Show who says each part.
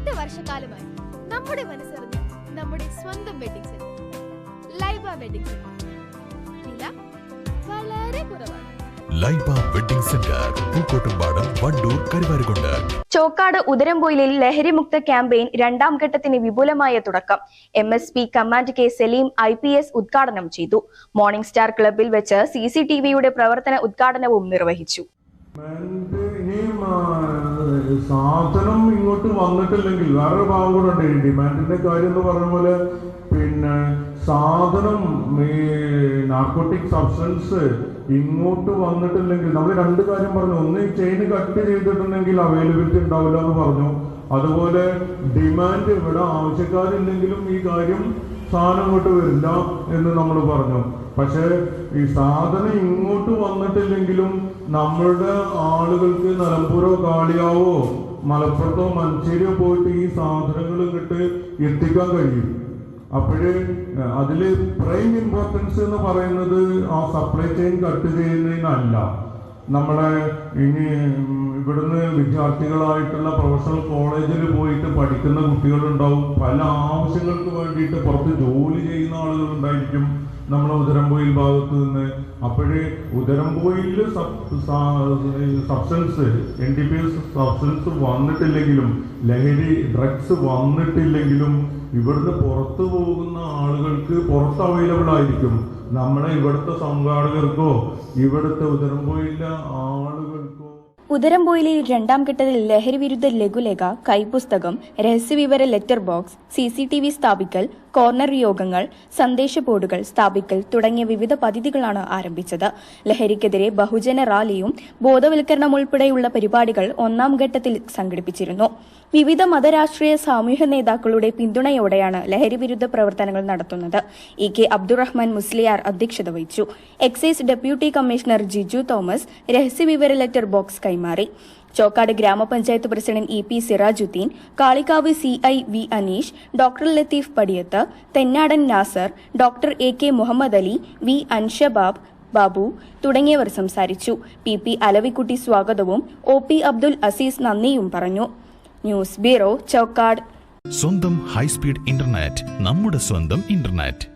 Speaker 1: എട്ട് വർഷക്കാലമായി നമ്മുടെ മനസ്സറിഞ്ഞ നമ്മുടെ സ്വന്തം wedding centre Laiba wedding centre വില വളരെ കുറവാണ്.
Speaker 2: Laiba wedding centre Pookkottumpadam Wandoor Karuvarakundu.
Speaker 3: Chokkad ഉദരംപൊയിലിൽ ലഹരിമുക്ത ക്യാമ്പയിൻ രണ്ടാം ഘട്ടത്തിന് വിപുലമായ തുടക്കം. M S P command K Saleem I P S ഉദ്ഘാടനം ചെയ്തു. മോർണിംഗ് സ്റ്റാർ ക്ലബിൽ വെച്ച് സി സി ടി വിയുടെ പ്രവർത്തന ഉദ്ഘാടനവും നിർവഹിച്ചു.
Speaker 4: സാധനം ഇങ്ങോട്ട് വന്നിട്ടില്ലെങ്കിൽ വേറൊരു ഭാഗം കൂടെ ഉണ്ട്. ഡിമാൻഡിന്റെ കാര്യം എന്ന് പറഞ്ഞ പോലെ പിന്നെ സാധനം ഈ നാർക്കോട്ടിക് സബ്സ്റ്റൻസ് ഇങ്ങോട്ട് വന്നിട്ടില്ലെങ്കിൽ നമ്മൾ രണ്ട് കാര്യം പറഞ്ഞു. ഒന്ന് ഈ ചെയിൻ കട്ട് ചെയ്തിട്ടുണ്ടെങ്കിൽ അവൈലബിലിറ്റി ഉണ്ടാവില്ല എന്ന് പറഞ്ഞു. അതുപോലെ ഡിമാൻഡ് ഇവിടെ ആവശ്യക്കാരില്ലെങ്കിലും ഈ കാര്യം സാധനം ഇങ്ങോട്ട് വരില്ല എന്ന് നമ്മൾ പറഞ്ഞു. പക്ഷേ ഈ സാധനം ഇങ്ങോട്ട് വന്നിട്ടില്ലെങ്കിലും നമ്മളുടെ ആളുകൾക്ക് നിലമ്പൂരോ കാളിയാവോ മലപ്പുറത്തോ മഞ്ചേരിയോ പോയിട്ട് ഈ സാധനങ്ങൾ ഇങ്ങോട്ട് എത്തിക്കാൻ കഴിയും. അപ്പോഴ് അതിൽ പ്രൈം ഇമ്പോർട്ടൻസ് എന്ന് പറയുന്നത് ആ സപ്ലൈ ചെയിൻ കട്ട് ചെയ്യുന്നതിനല്ല. നമ്മളെ ഇനി ഇവിടുന്ന് വിദ്യാർത്ഥികളായിട്ടുള്ള പ്രൊഫഷണൽ കോളേജിൽ പോയിട്ട് പഠിക്കുന്ന കുട്ടികളുണ്ടാവും. പല ആവശ്യങ്ങൾക്ക് വേണ്ടിയിട്ട് പുറത്ത് ജോലി ചെയ്യുന്ന ആളുകളുണ്ടായിരിക്കും നമ്മളെ ഉദരംപോയിൽ ഭാഗത്ത് നിന്ന്. അപ്പോഴേ Udarampoyil substance N D P S substance വന്നിട്ടില്ലെങ്കിലും ലഹരി ഡ്രഗ്സ് വന്നിട്ടില്ലെങ്കിലും ഇവിടുന്ന് പുറത്തു പോകുന്ന ആളുകൾക്ക് പുറത്ത് അവൈലബിൾ ആയിരിക്കും. നമ്മളെ ഇവിടുത്തെ സംഘാടകർക്കോ ഇവിടുത്തെ ഉദരംപോയിലെ ആളുകൾക്കോ
Speaker 3: ഉദരംപൊയിലിൽ രണ്ടാം ഘട്ടത്തിൽ ലഹരി വിരുദ്ധ ലഘുലേഖ കൈപുസ്തകം രഹസ്യവിവര ലെറ്റർ ബോക്സ് സി സ്ഥാപിക്കൽ കോർണർ യോഗങ്ങൾ സന്ദേശ ബോർഡുകൾ സ്ഥാപിക്കൽ തുടങ്ങിയ വിവിധ പദ്ധതികളാണ് ആരംഭിച്ചത്. ലഹരിക്കെതിരെ ബഹുജന റാലിയും ബോധവൽക്കരണം ഉൾപ്പെടെയുള്ള പരിപാടികൾ ഒന്നാം ഘട്ടത്തിൽ സംഘടിപ്പിച്ചിരുന്നു. വിവിധ മതരാഷ്ട്രീയ സാമൂഹ്യ നേതാക്കളുടെ പിന്തുണയോടെയാണ് ലഹരി വിരുദ്ധ പ്രവർത്തനങ്ങൾ നടത്തുന്നത്. ഇ കെ അബ്ദുറഹ്മാൻ മുസ്ലിയാർ അധ്യക്ഷത വഹിച്ചു. Excise deputy commissioner Jiju Thomas രഹസ്യവിവര letter box കൈമാറി. ചോക്കാട് ഗ്രാമപഞ്ചായത്ത് president E P Sirajuddin Kalikavu C I V Aneesh doctor Latheef Padiyath Thennadan Nasar doctor A K Muhammed Ali V Anshabab Babu തുടങ്ങിയവർ സംസാരിച്ചു. P P Alavikutty സ്വാഗതവും O P Abdul Azeez നന്ദിയും പറഞ്ഞു. News bureau Chokkad.
Speaker 2: സ്വന്തം high speed internet നമ്മുടെ സ്വന്തം internet.